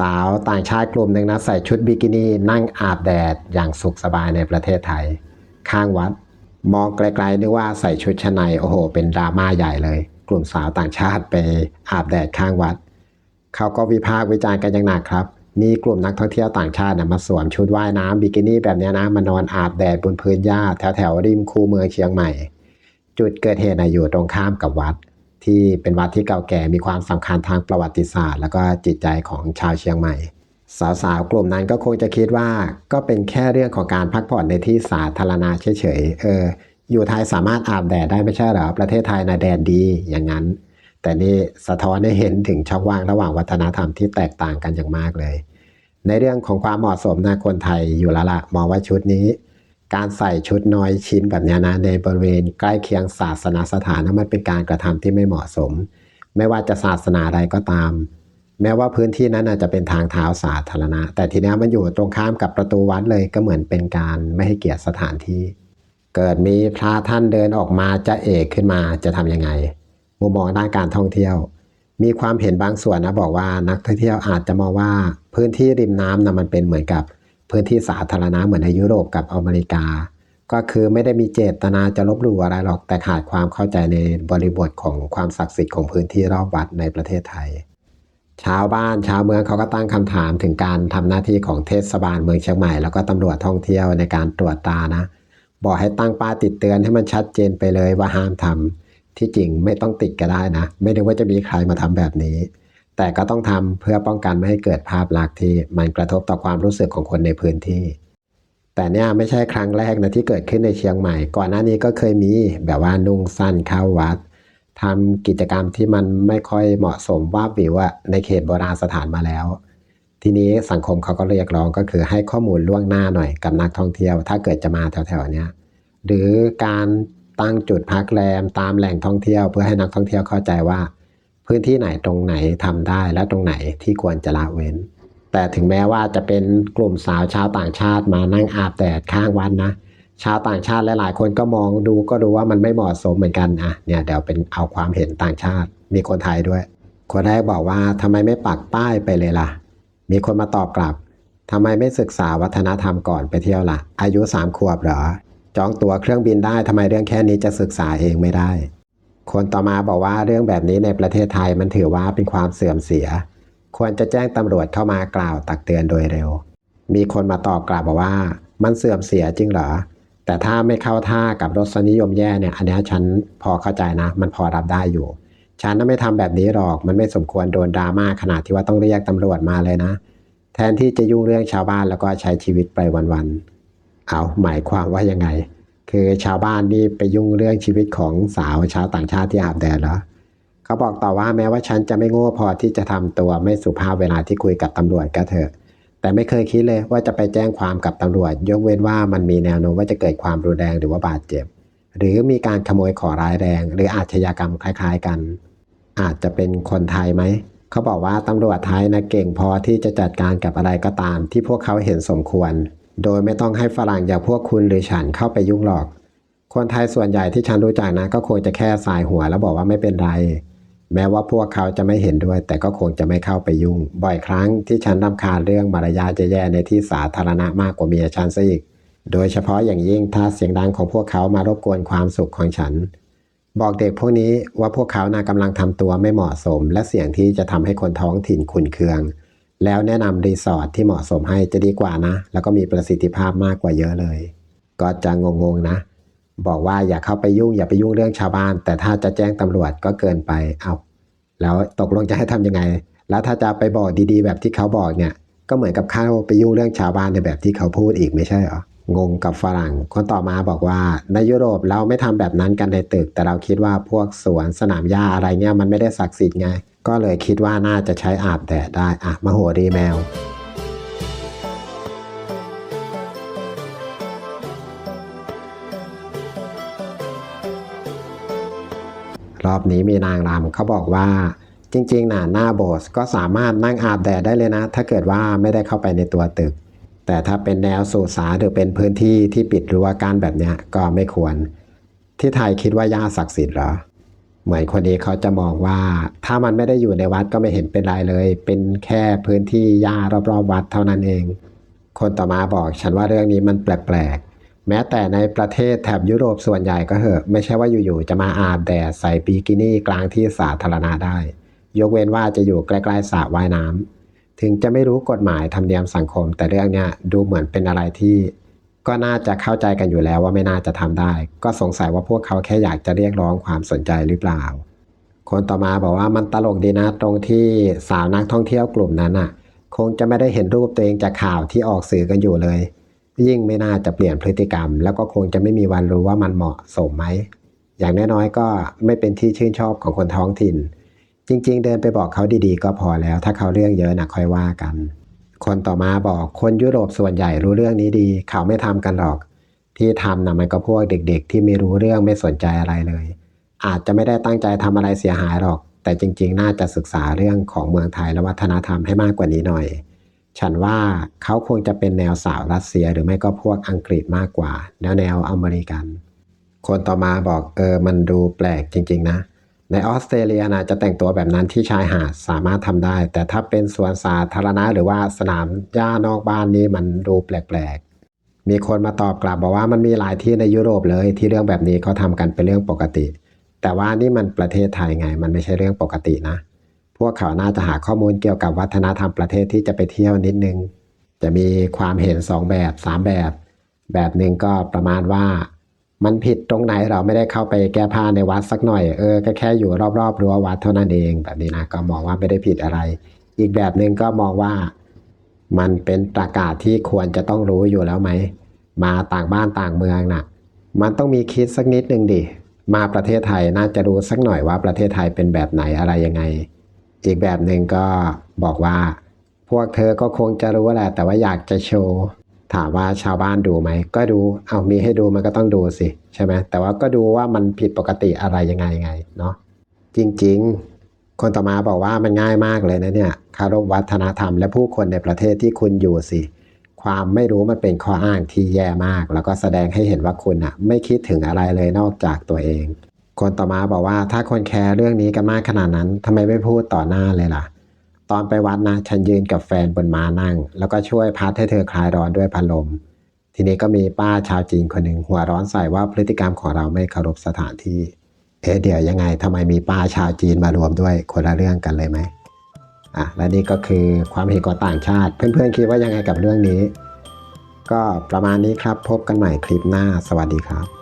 สาวต่างชาติกลุ่มหนึ่งนะใส่ชุดบิกินี่นั่งอาบแดดอย่างสุขสบายในประเทศไทย ข้างวัด มองไกลๆนึกว่าใส่ชุดชั้นในโอ้โห เป็นดราม่าใหญ่เลย กลุ่มสาวต่างชาติไปอาบแดดข้างวัด เขาก็วิพากษ์วิจารณ์กันอย่างหนักครับ มีกลุ่มนักท่องเที่ยวต่างชาตินะมาสวมชุดว่ายน้ำบิกินี่แบบนี้นะมานอนอาบแดดบนพื้นหญ้าแถวแถวๆริมคูเมืองเชียงใหม่ จุดเกิดเหตุนะอยู่ตรงข้ามกับวัด ที่เป็นวัดที่เก่าแก่มีความสำคัญทางประวัติศาสตร์ แล้วก็จิตใจของชาวเชียงใหม่ สาวๆกลุ่มนั้นก็คงจะคิดว่าก็เป็นแค่เรื่องของการพักผ่อนในที่สาธารณะเฉยๆเอออยู่ไทยสามารถอาบแดดได้ไม่ใช่หรอประเทศไทยนะแดดดีอย่างนั้น แต่นี่สะท้อนให้เห็นถึงช่องว่างระหว่างวัฒนธรรมที่แตกต่างกันอย่างมากเลย ในเรื่องของความเหมาะสมนะคนไทยอยู่ละละมองว่าชุดนี้ การใส่ชุดน้อยชิ้นแบบนี้นะในบริเวณใกล้เคียงศาสนาสถานนะมันเป็นการกระทำที่ไม่เหมาะสม ไม่ว่าจะศาสนาใดก็ตาม แม้ว่าพื้นที่นั้นอาจจะเป็นทางเท้าสาธารณะ แต่ทีนี้มันอยู่ตรงข้ามกับประตูวัดเลยก็เหมือนเป็นการไม่ให้เกียรติสถานที่ เกิดมีพระท่านเดินออกมาจะเอกขึ้นมาจะทำยังไง มุมมองด้านการท่องเที่ยว มีความเห็นบางส่วนนะบอกว่านักท่องเที่ยวอาจจะมองว่าพื้นที่ริมน้ำนะมันเป็นเหมือนกับ พื้นที่สาธารณะเหมือนในยุโรปกับอเมริกา ก็คือไม่ได้มีเจตนาจะลบหลู่อะไรหรอกแต่ขาดความเข้าใจในบริบทของความศักดิ์สิทธิ์ของพื้นที่รอบวัดในประเทศไทย ชาวบ้านชาวเมืองเขาก็ตั้งคำถามถึงการทำหน้าที่ของเทศบาลเมืองเชียงใหม่ แล้วก็ตำรวจท่องเที่ยวในการตรวจตานะ บอกให้ตั้งป้ายติดเตือนให้มันชัดเจนไปเลยว่าห้ามทำที่จริงไม่ต้องติดก็ได้นะ ไม่ได้ว่าจะมีใครมาทำแบบนี้ แต่ก็ต้องทำเพื่อป้องกันไม่ให้เกิดภาพลักษณ์ที่มันกระทบต่อความรู้สึกของคนในพื้นที่ แต่เนี่ยไม่ใช่ครั้งแรกนะที่เกิดขึ้นในเชียงใหม่ ก่อนหน้านี้ก็เคยมีแบบว่านุ่งสั้นเข้าวัดทำกิจกรรมที่มันไม่ค่อยเหมาะสมว่าบวิวอะในเขตโบราณสถานมาแล้ว ทีนี้สังคมเขาก็เรียกร้องก็คือให้ข้อมูลล่วงหน้าหน่อยกับนักท่องเที่ยว ถ้าเกิดจะมาแถวๆเนี้ยหรือการตั้งจุดพักแรมตามแหล่งท่องเที่ยว เพื่อให้นักท่องเที่ยวเข้าใจว่า พื้นที่ไหนตรงไหนทำได้และตรงไหนที่ควรจะละเว้น แต่ถึงแม้ว่าจะเป็นกลุ่มสาวชาวต่างชาติมานั่งอาบแดดข้างวันนะชาวต่างชาติหลายๆ คนก็มองดูก็ดูว่ามันไม่เหมาะสมเหมือนกันอะเนี่ยเดี๋ยวเป็นเอาความเห็นต่างชาติ มีคนไทยด้วย คนแรกบอกว่าทำไมไม่ปักป้ายไปเลยล่ะ มีคนมาตอบกลับทำไมไม่ศึกษาวัฒนธรรมก่อนไปเที่ยวล่ะ อายุสามขวบเหรอ จองตั๋วเครื่องบินได้ทำไมเรื่องแค่นี้จะศึกษาเองไม่ได้ คนต่อมาบอกว่าเรื่องแบบนี้ในประเทศไทยมันถือว่าเป็นความเสื่อมเสีย ควรจะแจ้งตำรวจเข้ามากล่าวตักเตือนโดยเร็ว มีคนมาตอบกลับบอกว่า มันเสื่อมเสียจริงเหรอ แต่ถ้าไม่เข้าท่ากับรสนิยมแย่เนี่ย อันนี้ฉันพอเข้าใจนะ มันพอรับได้อยู่ ฉันน่ะไม่ทำแบบนี้หรอก มันไม่สมควรโดนดราม่าขนาดที่ว่าต้องเรียกตำรวจมาเลยนะ แทนที่จะยุ่งเรื่องชาวบ้านแล้วก็ใช้ชีวิตไปวันๆ เอาหมายความว่ายังไง คือชาวบ้านนี่ไปยุ่งเรื่องชีวิตของสาวชาวต่างชาติที่อาบแดดเหรอเขาบอกต่อว่าแม้ว่าฉันจะไม่โง่พอที่จะทำตัวไม่สุภาพเวลาที่คุยกับตำรวจก็เถอะ แต่ไม่เคยคิดเลยว่าจะไปแจ้งความกับตำรวจ ยกเว้นว่ามันมีแนวโน้มว่าจะเกิดความรุนแรงหรือว่าบาดเจ็บ หรือมีการขโมยขอร้ายแรง หรืออาชญากรรมคล้าย ๆกัน อาจจะเป็นคนไทยไหมเขาบอกว่าตำรวจไทยนะเก่งพอที่จะจัดการกับอะไรก็ตาม ที่พวกเขาเห็นสมควร โดยไม่ต้องให้ฝรั่งอย่างพวกคุณหรือฉันเข้าไปยุ่งหรอก คนไทยส่วนใหญ่ที่ฉันรู้จักนะก็คงจะแค่สายหัวแล้วบอกว่าไม่เป็นไร แม้ว่าพวกเขาจะไม่เห็นด้วย แต่ก็คงจะไม่เข้าไปยุ่ง บ่อยครั้งที่ฉันรำคาญเรื่องมารยาทแย่ๆในที่สาธารณะมากกว่าเมียฉันซะอีก โดยเฉพาะอย่างยิ่งถ้าเสียงดังของพวกเขามารบกวนความสุขของฉัน บอกเด็กพวกนี้ว่าพวกเขาน่ากำลังทำตัวไม่เหมาะสม และเสี่ยงที่จะทำให้คนท้องถิ่นขุนเคือง แล้วแนะนำรีสอร์ทที่เหมาะสมให้จะดีกว่านะ แล้วก็มีประสิทธิภาพมากกว่าเยอะเลย ก็จะงงๆนะ บอกว่าอย่าเข้าไปยุ่งอย่าไปยุ่งเรื่องชาวบ้าน แต่ถ้าจะแจ้งตำรวจก็เกินไปเอาแล้วตกลงจะให้ทำยังไง แล้วถ้าจะไปบอกดีๆ แบบที่เขาบอกเนี่ย ก็เหมือนกับเข้าไปยุ่งเรื่องชาวบ้านในแบบที่เขาพูดอีกไม่ใช่เหรองงกับฝรั่ง คนต่อมาบอกว่า ในยุโรปเราไม่ทำแบบนั้นกันในตึก แต่เราคิดว่าพวกสวนสนามหญ้าอะไรเนี่ยมันไม่ได้ศักดิ์สิทธิ์ไง ก็เลยคิดว่าน่าจะใช้อาบแดดได้อะมโหรีแมว รอบนี้มีนางรำเขาบอกว่าจริงๆนะหน้าโบสถ์ก็สามารถนั่งอาบแดดได้เลยนะ ถ้าเกิดว่าไม่ได้เข้าไปในตัวตึก แต่ถ้าเป็นแนวสุสานหรือเป็นพื้นที่ที่ปิดรั้วกั้นแบบนี้ก็ไม่ควร ที่ไทยคิดว่าย่าศักดิ์สิทธิ์เหรอ เหมือนคนนี้เขาจะมองว่า ถ้ามันไม่ได้อยู่ในวัดก็ไม่เห็นเป็นไรเลย เป็นแค่พื้นที่หญ้ารอบๆวัดเท่านั้นเอง คนต่อมาบอกฉันว่าเรื่องนี้มันแปลกๆ แม้แต่ในประเทศแถบยุโรปส่วนใหญ่ก็เหอะ ไม่ใช่ว่าอยู่ๆจะมาอาบแดดใส่บิกินี่กลางที่สาธารณะได้ ยกเว้นว่าจะอยู่ใกล้ๆสระว่ายน้ำถึงจะไม่รู้กฎหมายธรรมเนียมสังคม แต่เรื่องเนี้ยดูเหมือนเป็นอะไรที่ ก็น่าจะเข้าใจกันอยู่แล้วว่าไม่น่าจะทำได้ ก็สงสัยว่าพวกเขาแค่อยากจะเรียกร้องความสนใจหรือเปล่า คนต่อมาบอกว่ามันตลกดีนะตรงที่สาวนักท่องเที่ยวกลุ่มนั้นอะ คงจะไม่ได้เห็นรูปตัวเองจากข่าวที่ออกสื่อกันอยู่เลย ยิ่งไม่น่าจะเปลี่ยนพฤติกรรม แล้วก็คงจะไม่มีวันรู้ว่ามันเหมาะสมไหมอย่างน้อยๆก็ไม่เป็นที่ชื่นชอบของคนท้องถิ่น จริง ๆ เดินไปบอกเขาดีๆ ก็พอแล้ว ถ้าเขาเรื่องเยอะนะค่อยว่ากัน คนต่อมาบอกคนยุโรปส่วนใหญ่รู้เรื่องนี้ดี เขาไม่ทำกันหรอก ที่ทำนะมันก็พวกเด็กๆ ที่ไม่รู้เรื่องไม่สนใจอะไรเลย อาจจะไม่ได้ตั้งใจทำอะไรเสียหายหรอก แต่จริงๆ น่าจะศึกษาเรื่องของเมืองไทยและวัฒนธรรมให้มากกว่านี้หน่อย ฉันว่าเขาคงจะเป็นแนวสาวรัสเซียหรือไม่ก็พวกอังกฤษมากกว่า แนวแนวอเมริกัน คนต่อมาบอกเออมันดูแปลกจริง ๆ นะ ในออสเตรเลียนะจะแต่งตัวแบบนั้นที่ชายหาดสามารถทำได้ แต่ถ้าเป็นสวนสาธารณะหรือว่าสนามหญ้านอกบ้านนี่มันดูแปลกๆ มีคนมาตอบกลับบอกว่ามันมีหลายที่ในยุโรปเลยที่เรื่องแบบนี้เขาทำกันเป็นเรื่องปกติ แต่ว่านี่มันประเทศไทยไง มันไม่ใช่เรื่องปกตินะ พวกเขาน่าจะหาข้อมูลเกี่ยวกับวัฒนธรรมประเทศที่จะไปเที่ยวนิดนึง จะมีความเห็นสองแบบสามแบบ แบบหนึ่งก็ประมาณว่า มันผิดตรงไหนเราไม่ได้เข้าไปแก้ผ้าในวัดสักหน่อยเออก็แค่อยู่รอบๆรั้ววัดเท่านั้นเองแบบนี้นะก็มองว่าไม่ได้ผิดอะไร อีกแบบหนึ่งก็มองว่า มันเป็นประกาศที่ควรจะต้องรู้อยู่แล้วไหมมาต่างบ้านต่างเมืองน่ะ มันต้องมีคิดสักนิดหนึ่งดิมาประเทศไทยน่าจะรู้สักหน่อยว่าประเทศไทยเป็นแบบไหนอะไรยังไง อีกแบบหนึ่งก็บอกว่า พวกเธอก็คงจะรู้แหละแต่ว่าอยากจะโชว์ ถามว่าชาวบ้านดูไหม ก็ดู เอามีให้ดูมันก็ต้องดูสิ ใช่ไหมแต่ว่าก็ดูว่ามันผิดปกติอะไรยังไงไงเนาะจริง ๆ คนต่อมาบอกว่ามันง่ายมากเลยนะเนี่ยคารพวัฒนธรรมและผู้คนในประเทศที่คุณอยู่สิ ความไม่รู้มันเป็นข้ออ้างที่แย่มาก แล้วก็แสดงให้เห็นว่าคุณอะไม่คิดถึงอะไรเลยนอกจากตัวเอง คนต่อมาบอกว่าถ้าคนแคร์เรื่องนี้กันมากขนาดนั้นทำไมไม่พูดต่อหน้าเลยล่ะ ตอนไปวัดนะฉันยืนกับแฟนบนม้านั่ง แล้วก็ช่วยพัดให้เธอคลายร้อนด้วยพัดลม ทีนี้ก็มีป้าชาวจีนคนหนึ่งหัวร้อนใส่ว่าพฤติกรรมของเราไม่เคารพสถานที่ เอ๊ะเดี๋ยวยังไงทำไมมีป้าชาวจีนมารวมด้วยคนละเรื่องกันเลยไหมอะและนี่ก็คือความเห็นของต่างชาติ เพื่อนๆคิดว่ายังไงกับเรื่องนี้ ก็ประมาณนี้ครับพบกันใหม่คลิปหน้า สวัสดีครับ